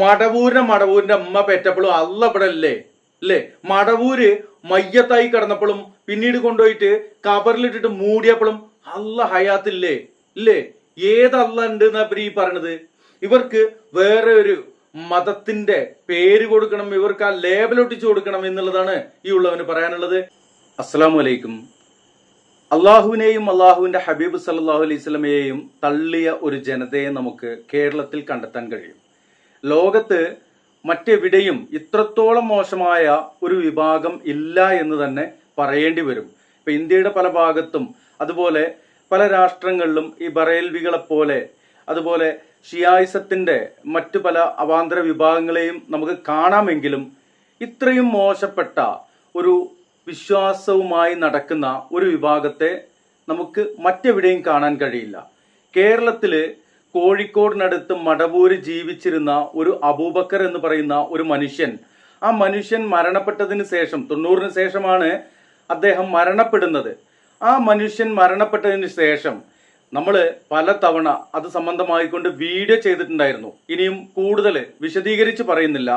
മടവൂരിനെ മടവൂരിന്റെ അമ്മ പെറ്റപ്പോഴും അല്ല ഇവിടെ അല്ലേ അല്ലേ മടവൂര് മയ്യത്തായി കിടന്നപ്പോഴും പിന്നീട് കൊണ്ടുപോയിട്ട് കബറിലിട്ടിട്ട് മൂടിയപ്പോഴും അല്ല ഹയാത്തില്ലേ? ഇല്ലേ? ഏതല്ല ഉണ്ട് എന്നാ ഇവർ ഈ പറയണത്? ഇവർക്ക് വേറെ ഒരു മതത്തിന്റെ പേര് കൊടുക്കണം ഇവർക്ക് ആ ലേബൽ ഒട്ടിച്ചു കൊടുക്കണം എന്നുള്ളതാണ് ഈ ഉള്ളവന് പറയാനുള്ളത്. അസ്സലാമു അലൈക്കും. അള്ളാഹുവിനെയും അള്ളാഹുവിന്റെ ഹബീബ് സല്ലാഹു അലൈഹി സ്വലമയെയും തള്ളിയ ഒരു ജനതയെ നമുക്ക് കേരളത്തിൽ കണ്ടെത്താൻ കഴിയും. ലോകത്ത് മറ്റെവിടെയും ഇത്രത്തോളം മോശമായ ഒരു വിഭാഗം ഇല്ല എന്ന് തന്നെ പറയേണ്ടി വരും. ഇപ്പൊ ഇന്ത്യയുടെ പല ഭാഗത്തും അതുപോലെ പല രാഷ്ട്രങ്ങളിലും ഈ ബറേൽവികളെ പോലെ അതുപോലെ ഷിയായിസത്തിന്റെ മറ്റു പല അവാന്തര വിഭാഗങ്ങളെയും നമുക്ക് കാണാമെങ്കിലും ഇത്രയും മോശപ്പെട്ട ഒരു വിശ്വാസവുമായി നടക്കുന്ന ഒരു വിഭാഗത്തെ നമുക്ക് മറ്റെവിടെയും കാണാൻ കഴിയില്ല. കേരളത്തിൽ കോഴിക്കോടിനടുത്ത് മടവൂര് ജീവിച്ചിരുന്ന ഒരു അബൂബക്കർ എന്ന് പറയുന്ന ഒരു മനുഷ്യൻ. ആ മനുഷ്യൻ മരണപ്പെട്ടതിന് ശേഷം തൊണ്ണൂറിന് ശേഷമാണ് അദ്ദേഹം മരണപ്പെടുന്നത്. ആ മനുഷ്യൻ മരണപ്പെട്ടതിന് ശേഷം നമ്മൾ പല തവണ അത് സംബന്ധമായിക്കൊണ്ട് വീഡിയോ ചെയ്തിട്ടുണ്ടായിരുന്നു. ഇനിയും കൂടുതൽ വിശദീകരിച്ച് പറയുന്നില്ല.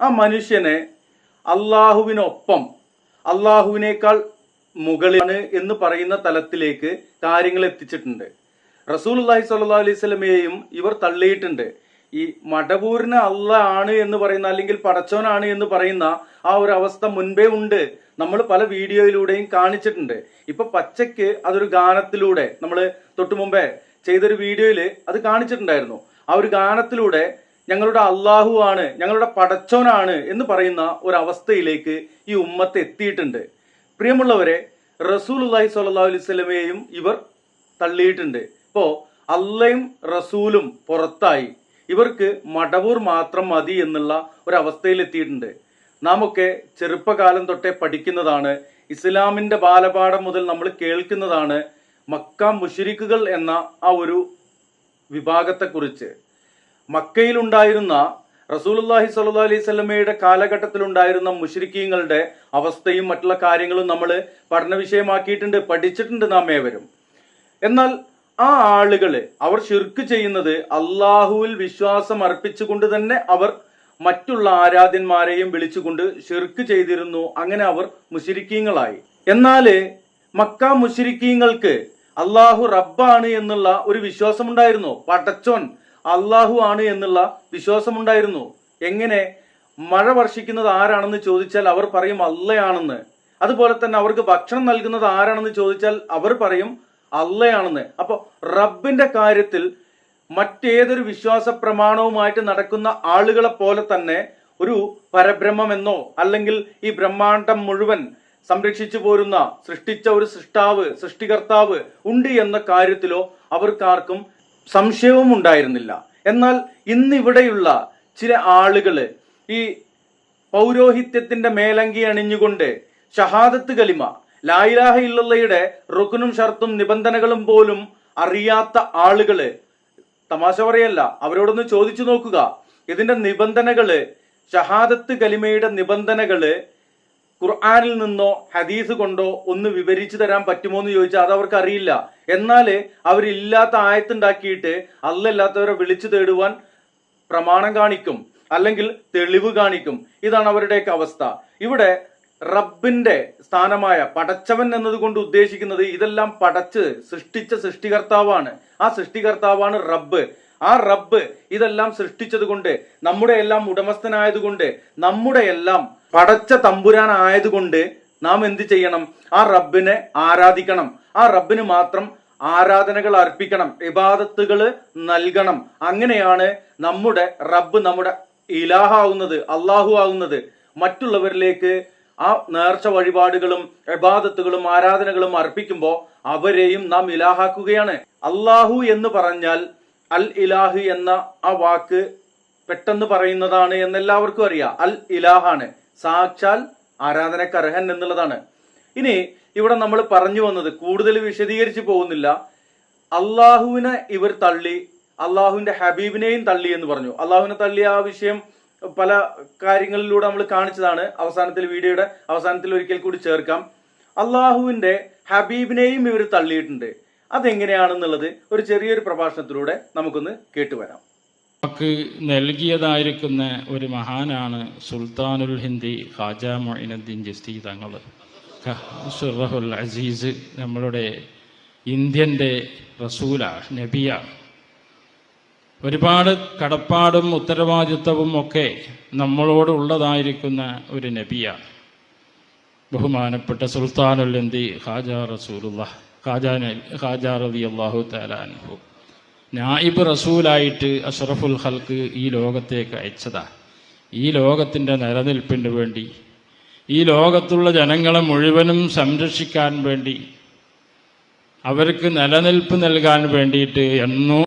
ആ മനുഷ്യനെ അള്ളാഹുവിനൊപ്പം അള്ളാഹുവിനേക്കാൾ മുകളിലാണ് എന്ന് പറയുന്ന തലത്തിലേക്ക് കാര്യങ്ങൾ എത്തിച്ചിട്ടുണ്ട്. റസൂൽ അള്ളാഹി സ്വല്ലാ അലൈഹി സ്വലമയെയും ഇവർ തള്ളിയിട്ടുണ്ട്. ഈ മടവൂരിന് അല്ല ആണ് എന്ന് പറയുന്ന അല്ലെങ്കിൽ പടച്ചോനാണ് എന്ന് പറയുന്ന ആ ഒരു അവസ്ഥ മുൻപേ ഉണ്ട്. നമ്മൾ പല വീഡിയോയിലൂടെയും കാണിച്ചിട്ടുണ്ട്. ഇപ്പൊ പച്ചയ്ക്ക് അതൊരു ഗാനത്തിലൂടെ നമ്മൾ തൊട്ടു മുമ്പേ ചെയ്തൊരു വീഡിയോയിൽ അത് കാണിച്ചിട്ടുണ്ടായിരുന്നു. ആ ഒരു ഗാനത്തിലൂടെ ഞങ്ങളുടെ അള്ളാഹു ആണ് ഞങ്ങളുടെ പടച്ചോനാണ് എന്ന് പറയുന്ന ഒരു അവസ്ഥയിലേക്ക് ഈ ഉമ്മത്ത് എത്തിയിട്ടുണ്ട്. പ്രിയമുള്ളവരെ റസൂൽ അള്ളാഹി സ്വല്ലാ അലൈഹി സ്വലമയെയും ഇവർ തള്ളിയിട്ടുണ്ട്. ഇപ്പോ അല്ലയും റസൂലും പുറത്തായി. ഇവർക്ക് മടവൂർ മാത്രം മതി എന്നുള്ള ഒരു അവസ്ഥയിൽ എത്തിയിട്ടുണ്ട് നാം ഒക്കെ ചെറുപ്പകാലം തൊട്ടേ പഠിക്കുന്നതാണ്. ഇസ്ലാമിന്റെ ബാലപാഠം മുതൽ നമ്മൾ കേൾക്കുന്നതാണ് മക്ക മുഷിരിക്കുകൾ എന്ന ആ ഒരു വിഭാഗത്തെക്കുറിച്ച്. മക്കയിലുണ്ടായിരുന്ന റസൂലുല്ലാഹി സ്വല്ലല്ലാഹി അലൈഹി സ്വലമയുടെ കാലഘട്ടത്തിലുണ്ടായിരുന്ന മുഷിരിക്കീങ്ങളുടെ അവസ്ഥയും മറ്റുള്ള കാര്യങ്ങളും നമ്മൾ പഠന വിഷയമാക്കിയിട്ടുണ്ട് പഠിച്ചിട്ടുണ്ട് നാം ഏവരും. എന്നാൽ ആ ആളുകൾ അവർ ഷിർക്ക് ചെയ്യുന്നത് അള്ളാഹുവിൽ വിശ്വാസം അർപ്പിച്ചുകൊണ്ട് തന്നെ അവർ മറ്റുള്ള ആരാധ്യന്മാരെയും വിളിച്ചുകൊണ്ട് ഷിർക്ക് ചെയ്തിരുന്നു. അങ്ങനെ അവർ മുഷിരിക്കീങ്ങളായി എന്നാൽ മക്ക മുഷിരിക്കീങ്ങൾക്ക് അള്ളാഹു റബ്ബാണ് എന്നുള്ള ഒരു വിശ്വാസം വിശ്വാസമുണ്ടായിരുന്നു? പടച്ചോൻ അള്ളാഹു ആണ് എന്നുള്ള വിശ്വാസമുണ്ടായിരുന്നു. എങ്ങനെ? മഴ വർഷിക്കുന്നത് ആരാണെന്ന് ചോദിച്ചാൽ അവർ പറയും അള്ളയാണെന്ന്. അതുപോലെ തന്നെ അവർക്ക് ഭക്ഷണം നൽകുന്നത് ആരാണെന്ന് ചോദിച്ചാൽ അവർ പറയും അള്ളയാണെന്ന്. അപ്പൊ റബ്ബിന്റെ കാര്യത്തിൽ മറ്റേതൊരു വിശ്വാസ പ്രമാണവുമായിട്ട് നടക്കുന്ന ആളുകളെ പോലെ തന്നെ ഒരു പരബ്രഹ്മമെന്നോ അല്ലെങ്കിൽ ഈ ബ്രഹ്മാണ്ടം മുഴുവൻ സംരക്ഷിച്ചു പോരുന്ന സൃഷ്ടിച്ച ഒരു സൃഷ്ടാവ് സൃഷ്ടികർത്താവ് ഉണ്ട് എന്ന കാര്യത്തിലോ അവർക്കാർക്കും സംശയവും ഉണ്ടായിരുന്നില്ല. എന്നാൽ ഇന്നിവിടെയുള്ള ചില ആളുകൾ ഈ പൗരോഹിത്യത്തിന്റെ മേലങ്കി അണിഞ്ഞുകൊണ്ട് ഷഹാദത്ത് കലിമ ലായിലാഹ ഇല്ലയുടെ റുക്കനും ഷർത്തും നിബന്ധനകളും പോലും അറിയാത്ത ആളുകൾ തമാശ പറയല്ല അവരോടൊന്ന് ചോദിച്ചു നോക്കുക. ഇതിന്റെ നിബന്ധനകൾ ഷഹാദത്ത് കലിമയുടെ നിബന്ധനകൾ ഖുർആാനിൽ നിന്നോ ഹദീസ് കൊണ്ടോ ഒന്ന് വിവരിച്ചു തരാൻ പറ്റുമോ എന്ന് ചോദിച്ചാൽ അത് അവർക്ക് അറിയില്ല. എന്നാൽ അവരില്ലാത്ത ആയത്തുണ്ടാക്കിയിട്ട് അല്ലല്ലാത്തവരെ വിളിച്ചു തേടുവാൻ പ്രമാണം കാണിക്കും അല്ലെങ്കിൽ തെളിവ് കാണിക്കും. ഇതാണ് അവരുടെയൊക്കെ അവസ്ഥ. ഇവിടെ റബ്ബിന്റെ സ്ഥാനമായ പടച്ചവൻ എന്നതുകൊണ്ട് ഉദ്ദേശിക്കുന്നത് ഇതെല്ലാം പടച്ച് സൃഷ്ടിച്ച സൃഷ്ടികർത്താവാണ്. ആ സൃഷ്ടികർത്താവാണ് റബ്ബ്. ആ റബ്ബ് ഇതെല്ലാം സൃഷ്ടിച്ചത് കൊണ്ട് നമ്മുടെ എല്ലാം ഉടമസ്ഥനായതുകൊണ്ട് നമ്മുടെ എല്ലാം പടച്ച തമ്പുരാനായതുകൊണ്ട് നാം എന്ത് ചെയ്യണം? ആ റബ്ബിനെ ആരാധിക്കണം. ആ റബ്ബിന് മാത്രം ആരാധനകൾ അർപ്പിക്കണം. ഇബാദത്തുകൾ നൽകണം. അങ്ങനെയാണ് നമ്മുടെ റബ്ബ് നമ്മുടെ ഇലാഹാവുന്നത് അള്ളാഹു ആവുന്നത്. മറ്റുള്ളവരിലേക്ക് ആ നേർച്ച വഴിപാടുകളും ഇബാദത്തുകളും ആരാധനകളും അർപ്പിക്കുമ്പോൾ അവരെയും നാം ഇലാഹാക്കുകയാണ്. അള്ളാഹു എന്ന് പറഞ്ഞാൽ അൽ ഇലാഹ് എന്ന ആ വാക്ക് പെട്ടെന്ന് പറയുന്നതാണ് എന്നെല്ലാവർക്കും അറിയാം. അൽ ഇലാഹാണ്. സാക്ഷാൽ ആരാധനക്കർഹൻ എന്നുള്ളതാണ്. ഇനി ഇവിടെ നമ്മൾ പറഞ്ഞു വന്നത് കൂടുതൽ വിശദീകരിച്ച് പോകുന്നില്ല. അള്ളാഹുവിനെ ഇവർ തള്ളി അള്ളാഹുവിന്റെ ഹബീബിനെയും തള്ളി എന്ന് പറഞ്ഞു. അള്ളാഹുവിനെ തള്ളിയ ആ വിഷയം പല കാര്യങ്ങളിലൂടെ നമ്മൾ കാണിച്ചതാണ് അവസാനത്തിൽ വീഡിയോയുടെ അവസാനത്തിൽ ഒരിക്കൽ കൂടി ചേർക്കാം. അള്ളാഹുവിന്റെ ഹബീബിനെയും ഇവർ തള്ളിയിട്ടുണ്ട്. അതെങ്ങനെയാണെന്നുള്ളത് ഒരു ചെറിയൊരു പ്രഭാഷണത്തിലൂടെ നമുക്കൊന്ന് കേട്ടുവരാം നമുക്ക് നൽകിയതായിരിക്കുന്ന ഒരു മഹാനാണ് സുൽത്താനുൽ ഹിന്ദി ഖാജ മൊയിനുദ്ദീൻ ജസ്തി തങ്ങൾ. അസീസ് നമ്മളുടെ ഇന്ത്യന്റെ റസൂല നബിയ. ഒരുപാട് കടപ്പാടും ഉത്തരവാദിത്വവും ഒക്കെ നമ്മളോട് ഉള്ളതായിരിക്കുന്ന ഒരു നബിയാണ്. ബഹുമാനപ്പെട്ട സുൽത്താനുൽ ഹിന്ദി ഖാജ റസൂലുള്ള ഖാജ ഖാജ റലി അള്ളാഹു താലാൻഹു നായിബ് റസൂലായിട്ട് അഷറഫുൽ ഹൽക്ക് ഈ ലോകത്തേക്ക് അയച്ചതാ. ഈ ലോകത്തിന്റെ നിലനിൽപ്പിന് വേണ്ടി ഈ ലോകത്തുള്ള ജനങ്ങളെ മുഴുവനും സംരക്ഷിക്കാൻ വേണ്ടി അവർക്ക് നിലനിൽപ്പ് നൽകാൻ വേണ്ടിയിട്ട് എന്നോ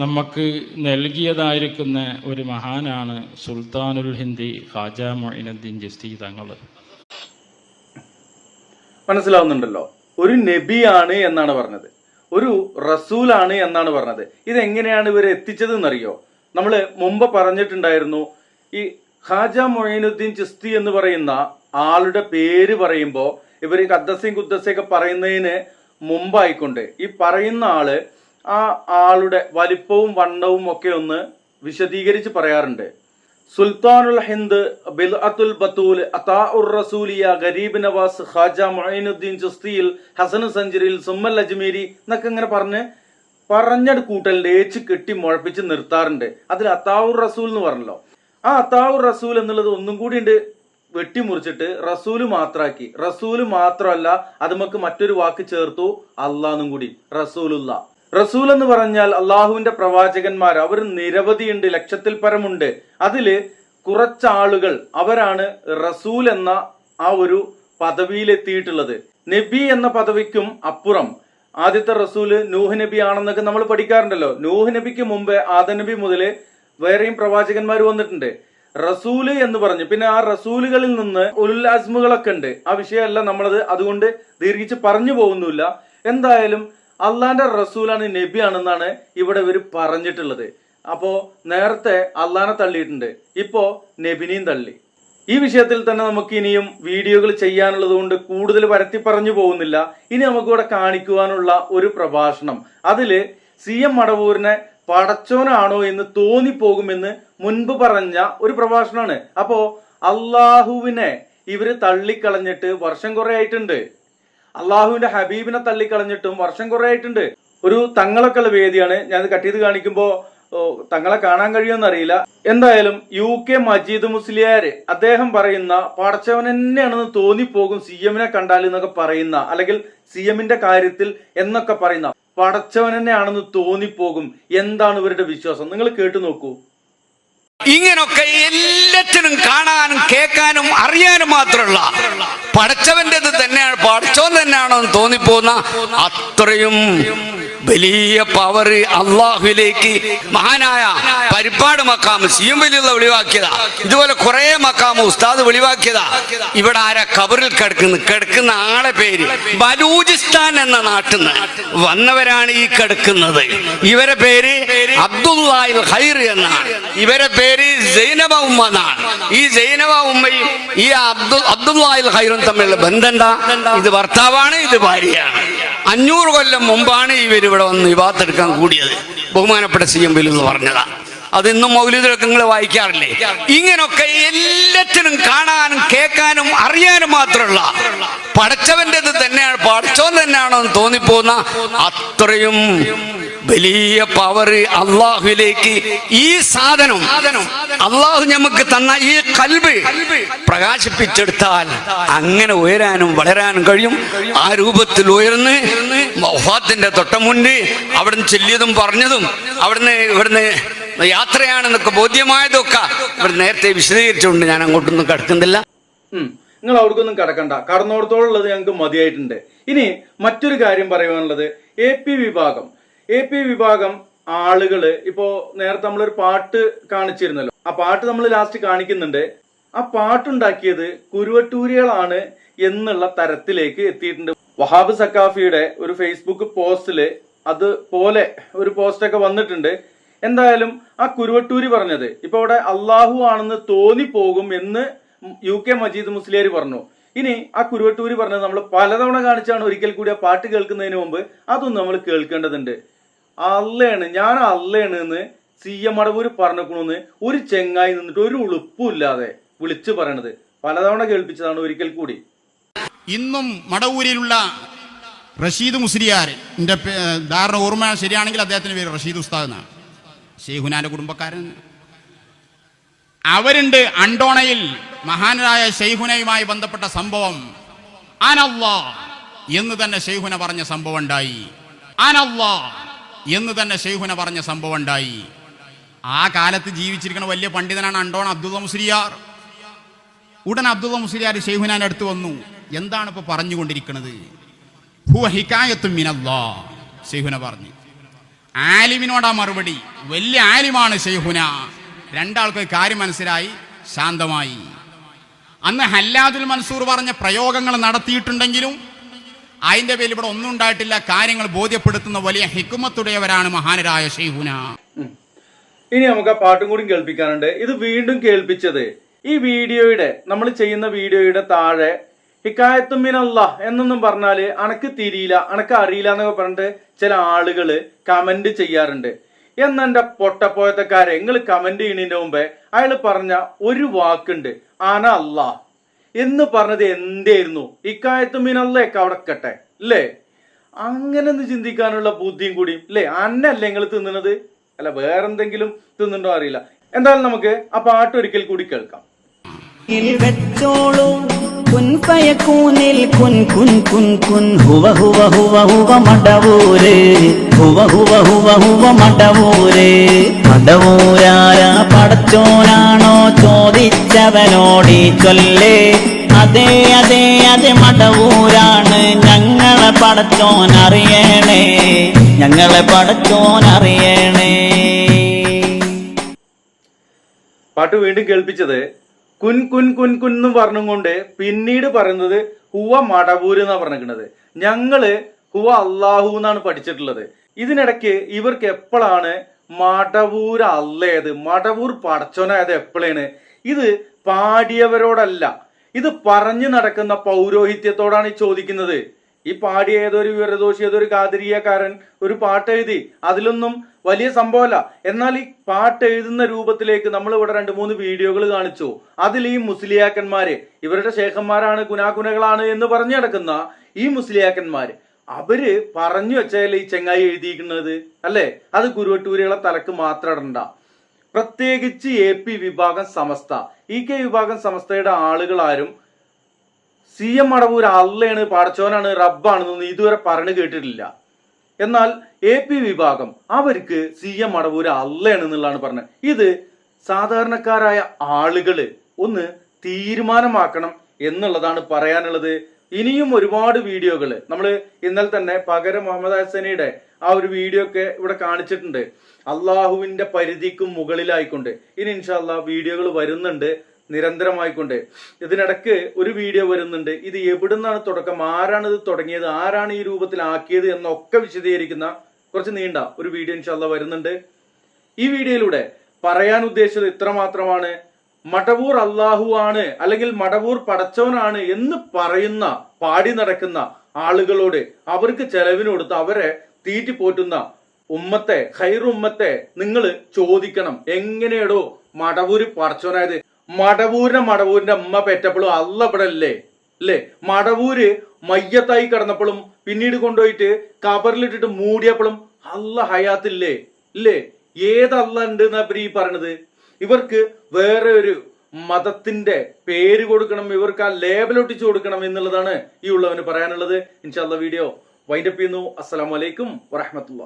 നമുക്ക് നൽകിയതായിരിക്കുന്ന ഒരു മഹാനാണ് സുൽത്താനുൽ ഹിന്ദി ഖാജ മൊയിനുദ്ദീൻ ജസ്തി തങ്ങൾ. മനസ്സിലാവുന്നുണ്ടല്ലോ. ഒരു നബിയാണ് എന്നാണ് പറഞ്ഞത്. ഒരു റസൂലാണ് എന്നാണ് പറഞ്ഞത്. ഇതെങ്ങനെയാണ് ഇവർ എത്തിച്ചത് എന്നറിയോ നമ്മൾ മുമ്പ് പറഞ്ഞിട്ടുണ്ടായിരുന്നു ഈ ഖാജ മൊയിനുദ്ദീൻ ചിസ്തി എന്ന് പറയുന്ന ആളുടെ പേര് പറയുമ്പോൾ ഇവർ കദ്ദസയും കുദ്ദസയൊക്കെ പറയുന്നതിന് മുമ്പായിക്കൊണ്ട് ഈ പറയുന്ന ആൾ ആ ആളുടെ വലിപ്പവും വണ്ണവും ഒക്കെ ഒന്ന് വിശദീകരിച്ച് പറയാറുണ്ട്. സുൽത്താനുൽ ഹിന്ദ് ബിൽ ബിൽഅത്തുൽ ബത്തൂൽ അതാഉർ റസൂലിയ ഗരീബ് നവാസ് ഖാജ മൊയിനുദ്ദീൻ ചുസ്തിയിൽ ഹസൻ സഞ്ചരിയിൽ സുമ്മൽ അജ്മീരി എന്നൊക്കെ ഇങ്ങനെ പറഞ്ഞ് പറഞ്ഞൊരു കൂട്ടലിന്റെ ഏച്ച് കെട്ടി മുഴപ്പിച്ച് നിർത്താറുണ്ട്. അതിൽ അത്താവുർ റസൂൽ എന്ന് പറഞ്ഞല്ലോ. ആ അത്താവുർ റസൂൽ എന്നുള്ളത് ഒന്നും കൂടി ഉണ്ട്. വെട്ടിമുറിച്ചിട്ട് റസൂൽ മാത്രാക്കി. റസൂൽ മാത്രമല്ല അത് മറ്റൊരു വാക്ക് ചേർത്തു അള്ളാന്നും കൂടി. റസൂലുള്ള. റസൂൽ എന്ന് പറഞ്ഞാൽ അള്ളാഹുവിന്റെ പ്രവാചകന്മാർ. അവർ നിരവധിയുണ്ട് ലക്ഷത്തിൽ പരമുണ്ട്. അതിൽ കുറച്ചാളുകൾ അവരാണ് റസൂൽ എന്ന ആ ഒരു പദവിയിലെത്തിയിട്ടുള്ളത് നബി എന്ന പദവിക്കും അപ്പുറം ആദ്യത്തെ റസൂൽ നൂഹ് നബി ആണെന്നൊക്കെ നമ്മൾ പഠിക്കാറുണ്ടല്ലോ. നൂഹ് നബിക്ക് മുമ്പ് ആദ നബി മുതൽ വേറെയും പ്രവാചകന്മാർ വന്നിട്ടുണ്ട്. റസൂൽ എന്ന് പറഞ്ഞു. പിന്നെ ആ റസൂലുകളിൽ നിന്ന് ഉല്ലാസ്മുകളൊക്കെ ഉണ്ട്. ആ വിഷയമല്ല നമ്മളത് അതുകൊണ്ട് ദീർഘിച്ച് പറഞ്ഞു പോകുന്നില്ല എന്തായാലും അള്ളാന്റെ റസൂലാണ് നബിയാണെന്നാണ് ഇവിടെ ഇവർ പറഞ്ഞിട്ടുള്ളത്. അപ്പോ നേരത്തെ അള്ളാനെ തള്ളിയിട്ടുണ്ട്. ഇപ്പോ നബിനെയും തള്ളി. ഈ വിഷയത്തിൽ തന്നെ നമുക്ക് ഇനിയും വീഡിയോകൾ ചെയ്യാനുള്ളത് കൊണ്ട് കൂടുതൽ വരത്തി പറഞ്ഞു പോകുന്നില്ല. ഇനി നമുക്കിവിടെ കാണിക്കുവാനുള്ള ഒരു പ്രഭാഷണം. അതിൽ സി എം മടവൂരിനെ പടച്ചോനാണോ എന്ന് തോന്നിപ്പോകുമെന്ന് മുൻപ് പറഞ്ഞ ഒരു പ്രഭാഷണമാണ്. അപ്പോ അള്ളാഹുവിനെ ഇവർ തള്ളിക്കളഞ്ഞിട്ട് വർഷം കുറെ ആയിട്ടുണ്ട്. അള്ളാഹുവിന്റെ ഹബീബിനെ തള്ളിക്കളഞ്ഞിട്ടും വർഷം കുറെ ആയിട്ടുണ്ട് ഒരു തങ്ങളൊക്കെ ഉള്ള വേദിയാണ്. ഞാൻ കട്ട് ചെയ്ത് കാണിക്കുമ്പോ തങ്ങളെ കാണാൻ കഴിയുമെന്ന് അറിയില്ല. എന്തായാലും യു കെ മജീദ് മുസ്ലിയാര് അദ്ദേഹം പറയുന്ന പടച്ചവൻ തന്നെയാണെന്ന് തോന്നിപ്പോകും സി എമ്മിനെ കണ്ടാൽ എന്നൊക്കെ പറയുന്ന അല്ലെങ്കിൽ സി എമ്മിന്റെ കാര്യത്തിൽ എന്നൊക്കെ പറയുന്ന പടച്ചവൻ തന്നെയാണെന്ന് തോന്നിപ്പോകും. എന്താണ് ഇവരുടെ വിശ്വാസം? നിങ്ങൾ കേട്ടു നോക്കൂ. ഇങ്ങനൊക്കെ എല്ലാത്തിനും കാണാനും കേൾക്കാനും അറിയാനും മാത്രമുള്ള പടച്ചവന്റേത് തന്നെയാണ് പടച്ചവൻ തന്നെയാണോ എന്ന് തോന്നിപ്പോന്ന അത്രയും വലിയ പവർ അള്ളാഹുലേക്ക് മഹാനായ പരിപ്പാട് മക്കാം സിയും വലിയുള്ള വെളിവാക്കിയതാ ഇതുപോലെ കുറെ മക്കാമ് ഉസ്താദ് വെളിവാക്കിയതാ. ഇവിടെ ആരാ കബറിൽ കിടക്കുന്നു കിടക്കുന്ന ആളെ പേര് ബലൂചിസ്ഥാൻ എന്ന നാട്ടിൽ നിന്ന് വന്നവരാണ് ഈ കിടക്കുന്നത്. ഇവരെ പേര് അബ്ദുല്ലാഹിൽ ഹൈർ എന്നാണ്. ഇവരെ പേര് സൈനബ ഉമ്മ എന്നാണ്. ഈ സൈനബ ഉമ്മയും ഈ അബ്ദുൽ അബ്ദുല്ലാഹിൽ ഹൈറും തമ്മിലുള്ള ബന്ധം ഇത് ഭർത്താവാണ് ഇത് ഭാര്യയാണ്. അഞ്ഞൂറ് കൊല്ലം മുമ്പാണ് ഇവർ ഇവിടെ വന്ന് വിവാഹത്തെടുക്കാൻ കൂടിയത്. ബഹുമാനപ്പെട്ട സി എം എന്ന് പറഞ്ഞതാ. അത് ഇന്നും മൗലികളൊക്കെ നിങ്ങൾ വായിക്കാറില്ലേ. ഇങ്ങനൊക്കെ എല്ലാത്തിനും കാണാനും കേൾക്കാനും അറിയാനും മാത്രമുള്ള പടച്ചവന്റേത് തന്നെയാണ് പഠിച്ചോ തന്നെയാണോ എന്ന് തോന്നിപ്പോന്ന അത്രയും വലിയ പവർ അള്ളാഹുലേക്ക് ഈ സാധനം അള്ളാഹു നമുക്ക് തന്ന ഈ കൽബ് പ്രകാശിപ്പിച്ചെടുത്താൽ അങ്ങനെ ഉയരാനും വളരാനും കഴിയും. ആ രൂപത്തിൽ ഉയർന്ന് മൊഹാത്തിന്റെ തൊട്ടമുണ്ട് അവിടുന്ന് ചെല്ലിയതും പറഞ്ഞതും അവിടുന്ന് ഇവിടുന്ന് യാത്രയാണെന്നൊക്കെ ബോധ്യമായതൊക്കെ ഇവിടെ നേരത്തെ വിശദീകരിച്ചുകൊണ്ട് ഞാൻ അങ്ങോട്ടൊന്നും കിടക്കുന്നില്ല. നിങ്ങൾ അവർക്കൊന്നും കടക്കണ്ട. കടന്നോടത്തോളുള്ളത് ഞങ്ങൾക്ക് മതിയായിട്ടുണ്ട്. ഇനി മറ്റൊരു കാര്യം പറയുവാനുള്ളത് എ പി വിഭാഗം. എ പി വിഭാഗം ആളുകൾ ഇപ്പോ നേരത്തെ നമ്മളൊരു പാട്ട് കാണിച്ചിരുന്നല്ലോ. ആ പാട്ട് നമ്മൾ ലാസ്റ്റ് കാണിക്കുന്നുണ്ട്. ആ പാട്ടുണ്ടാക്കിയത് കുരുവട്ടൂരികളാണ് എന്നുള്ള തരത്തിലേക്ക് എത്തിയിട്ടുണ്ട്. വഹാബ് സക്കാഫിയുടെ ഒരു ഫേസ്ബുക്ക് പോസ്റ്റിൽ അതുപോലെ ഒരു പോസ്റ്റൊക്കെ വന്നിട്ടുണ്ട്. എന്തായാലും ആ കുരുവട്ടൂരി പറഞ്ഞത്. ഇപ്പൊ അവിടെ അള്ളാഹു ആണെന്ന് തോന്നിപ്പോകും എന്ന് യു കെ മജീദ് മുസ്ലിയാർ പറഞ്ഞു. ഇനി ആ കുരുവട്ടൂരി പറഞ്ഞത് നമ്മൾ പലതവണ കാണിച്ചാണ് ഒരിക്കൽ കൂടി ആ പാട്ട് കേൾക്കുന്നതിന് മുമ്പ്. അതൊന്നും നമ്മൾ കേൾക്കേണ്ടതുണ്ട്. അള്ളയാണ് ഞാൻ അള്ളയാണ് എന്ന് സി എം മടവൂര് പറഞ്ഞേക്കണമെന്ന് ഒരു ചെങ്ങായി നിന്നിട്ട് ഒരു ഉളുപ്പും ഇല്ലാതെ വിളിച്ചു പറയണത്. പലതവണ കേൾപ്പിച്ചതാണ് ഒരിക്കൽ കൂടി. ഇന്നും മടവൂരിലുള്ള റഷീദ് മുസ്ലിയാർ ധാരണ ഓർമ്മ ശരിയാണെങ്കിൽ അദ്ദേഹത്തിന്റെ പേര് റഷീദ് ഉസ്താദ് എന്നാണ്. ഷെയ്ഖുനാന്റെ കുടുംബക്കാരൻ. അവരുണ്ട് അണ്ടോണയിൽ മഹാനായ ഷെയ്ഖുനയുമായി ബന്ധപ്പെട്ട സംഭവം. അനല്ലാ എന്ന് തന്നെ ഷെയ്ഖുന പറഞ്ഞ സംഭവം ഉണ്ടായി. അനല്ലാ എന്ന് തന്നെ ഷെയ്ഖുന പറഞ്ഞ സംഭവം ഉണ്ടായി. ആ കാലത്ത് ജീവിച്ചിരിക്കുന്ന വലിയ പണ്ഡിതനാണ് അണ്ടോണ അബ്ദുള്ള മുസ്ലിയാർ. ഉടൻ അബ്ദുള്ള മുസ്ലിയാർ ഷെയ്ഹുനാന്റെ അടുത്ത് വന്നു. എന്താണ് ഇപ്പൊ പറഞ്ഞുകൊണ്ടിരിക്കുന്നത് ഹുവ ഹിക്കായത്തും മിനല്ലാ ഷെയ്ഖുന പറഞ്ഞു. ആലിമിനോടാ മറുപടി. വലിയ ആലിമാണ് ഷെയ്ഹുന രണ്ടാൾക്ക് കാര്യം മനസ്സിലായി ശാന്തമായി. അന്ന് ഹല്ലാദുൽ മൻസൂർ പറഞ്ഞ പ്രയോഗങ്ങൾ നടത്തിയിട്ടുണ്ടെങ്കിലും അതിന്റെ പേരിൽ ഇവിടെ ഒന്നും ഉണ്ടായിട്ടില്ല. കാര്യങ്ങൾ ബോധ്യപ്പെടുത്തുന്ന വലിയ ഹിക്കുമത്തുടയവരാണ് മഹാനരായ ഷെയ്ഹുന ഇനി നമുക്ക് ആ പാട്ടും കൂടി കേൾപ്പിക്കാനുണ്ട്. ഇത് വീണ്ടും കേൾപ്പിച്ചത് ഈ വീഡിയോയുടെ നമ്മൾ ചെയ്യുന്ന വീഡിയോയുടെ താഴെ ഹിക്കായത്തുമ്മിനല്ല എന്നൊന്നും പറഞ്ഞാൽ അനക്ക് തിരിയില്ല അനക്ക് അറിയില്ല എന്നൊക്കെ പറഞ്ഞിട്ട് ചില ആളുകൾ കമന്റ് ചെയ്യാറുണ്ട്. എന്നെന്റെ പൊട്ടപ്പോയത്തക്കാരെ നിങ്ങൾ കമന്റ് ചെയ്യുന്നതിന്റെ മുമ്പേ അയാൾ പറഞ്ഞ ഒരു വാക്കുണ്ട് അന അല്ലാ എന്ന് പറഞ്ഞത് എന്തായിരുന്നു ഇക്കായത്തുമ്മിനല്ലേക്ക് അവിടെ കട്ടെ അല്ലേ? അങ്ങനെ ഒന്ന് ചിന്തിക്കാനുള്ള ബുദ്ധിയും കൂടിയും അല്ലേ? അന്നല്ലേ നിങ്ങൾ തിന്നുന്നത് അല്ല വേറെന്തെങ്കിലും തിന്നുണ്ടോ അറിയില്ല. എന്തായാലും നമുക്ക് ആ പാട്ട് ഒരിക്കൽ കൂടി കേൾക്കാം. കുൻ പയക്കൂനിൽ കുൻ കുൻ കുൻ. കുൻ ഹുവ ഹുവ ഹുവ ഹുവ മടവൂര്. ഹുവ ഹുവ ഹുവ ഹുവ മടവൂര്. മടവൂരാര പടച്ചോനാണോ ചോദിച്ചവനോടി ചൊല്ലേ. അതെ അതെ അതെ മടവൂരാണ് ഞങ്ങളെ പടച്ചോൻ അറിയണേ ഞങ്ങളെ പടച്ചോൻ അറിയണേ പാട്ട് വീണ്ടും കേൾപ്പിച്ചത് കുൻ കുൻ കുൻ കുൻ എന്ന് പറഞ്ഞുകൊണ്ട് പിന്നീട് പറയുന്നത് ഹുവ മടവൂര് എന്നാണ് പറഞ്ഞിരിക്കുന്നത്. ഞങ്ങൾ ഹുവ അള്ളാഹു എന്നാണ് പഠിച്ചിട്ടുള്ളത്. ഇതിനിടയ്ക്ക് ഇവർക്ക് എപ്പോഴാണ് മടവൂർ അല്ലേത്? മടവൂർ പടച്ചോനായത് എപ്പോഴാണ്? ഇത് പാടിയവരോടല്ല. ഇത് പറഞ്ഞു നടക്കുന്ന പൗരോഹിത്യത്തോടാണ് ചോദിക്കുന്നത്. ഈ പാടി ഏതൊരു വിവരദോഷി ഏതൊരു കാതിരിയക്കാരൻ ഒരു പാട്ട് എഴുതി അതിലൊന്നും വലിയ സംഭവമല്ല. എന്നാൽ ഈ പാട്ട് എഴുതുന്ന രൂപത്തിലേക്ക് നമ്മൾ ഇവിടെ രണ്ട് മൂന്ന് വീഡിയോകൾ കാണിച്ചു. അതിൽ ഈ മുസ്ലിയാക്കന്മാര് ഇവരുടെ ശേഖന്മാരാണ് ഗുനാഗുനകളാണ് എന്ന് പറഞ്ഞു നടക്കുന്ന ഈ മുസ്ലിയാക്കന്മാര് അവർ പറഞ്ഞു വെച്ചാലേ ഈ ചെങ്ങായി എഴുതിയിരിക്കുന്നത്? അല്ലേ? അത് കുരുവട്ടൂരികളെ തലക്ക് മാത്രം ഇടണ്ട. പ്രത്യേകിച്ച് എ പി വിഭാഗം സമസ്ത. ഇ കെ വിഭാഗം സമസ്തയുടെ ആളുകളാരും സി എം മടവൂർ അള്ളയാണ് പടച്ചോനാണ് റബ്ബാണെന്നൊന്നും ഇതുവരെ പറഞ്ഞു കേട്ടിട്ടില്ല. എന്നാൽ എ പി വിഭാഗം അവർക്ക് സി എം മടവൂർ അള്ളയാണ് എന്നുള്ളതാണ് പറഞ്ഞത്. ഇത് സാധാരണക്കാരായ ആളുകൾ ഒന്ന് തീരുമാനമാക്കണം എന്നുള്ളതാണ് പറയാനുള്ളത്. ഇനിയും ഒരുപാട് വീഡിയോകൾ നമ്മൾ ഇന്നലെ തന്നെ പകരം മുഹമ്മദ് ഹസനിയുടെ ആ ഒരു വീഡിയോ ഒക്കെ ഇവിടെ കാണിച്ചിട്ടുണ്ട്. അള്ളാഹുവിന്റെ പരിധിക്കും മുകളിലായിക്കൊണ്ട്. ഇനി ഇൻഷാല്ല വീഡിയോകൾ വരുന്നുണ്ട്. നിരന്തരമായിക്കൊണ്ട്. ഇതിനിടക്ക് ഒരു വീഡിയോ വരുന്നുണ്ട്. ഇത് എവിടുന്നാണ് തുടക്കം? ആരാണ് ഇത് തുടങ്ങിയത്? ആരാണ് ഈ രൂപത്തിലാക്കിയത്? എന്നൊക്കെ വിശദീകരിക്കുന്ന കുറച്ച് നീണ്ട ഒരു വീഡിയോ ഇൻഷാല്ല വരുന്നുണ്ട്. ഈ വീഡിയോയിലൂടെ പറയാൻ ഉദ്ദേശിച്ചത് ഇത്ര മാത്രമാണ് മടവൂർ അള്ളാഹു ആണ് അല്ലെങ്കിൽ മടവൂർ പടച്ചവനാണ് എന്ന് പറയുന്ന പാടി നടക്കുന്ന ആളുകളോട് അവർക്ക് ചെലവിന് കൊടുത്ത് അവരെ തീറ്റി പോറ്റുന്ന ഉമ്മത്തെ ഹൈറുമ്മത്തെ നിങ്ങൾ ചോദിക്കണം. എങ്ങനെയടോ മടവൂര് പടച്ചവനായത്? മടവൂരിനെ മടവൂരിന്റെ അമ്മ പെറ്റപ്പോഴും അല്ല ഇവിടെ അല്ലേ അല്ലേ മടവൂര് മയ്യത്തായി കിടന്നപ്പോഴും പിന്നീട് കൊണ്ടുപോയിട്ട് കബറിലിട്ടിട്ട് മൂടിയപ്പോഴും അല്ല ഹയാത്തില്ലേ? ഇല്ലേ? ഏതല്ല ഉണ്ട് എന്നാ ഈ പറയണത്? ഇവർക്ക് വേറെ ഒരു മതത്തിന്റെ പേര് കൊടുക്കണം ഇവർക്ക് ആ ലേബൽ ഒട്ടിച്ചു കൊടുക്കണം എന്നുള്ളതാണ് ഈ ഉള്ളവന് പറയാനുള്ളത്. ഇൻഷാല്ല വീഡിയോ വൈൻഡപ്പ് ചെയ്യുന്നു. അസ്സലാമലൈക്കും വറഹമത്തുള്ള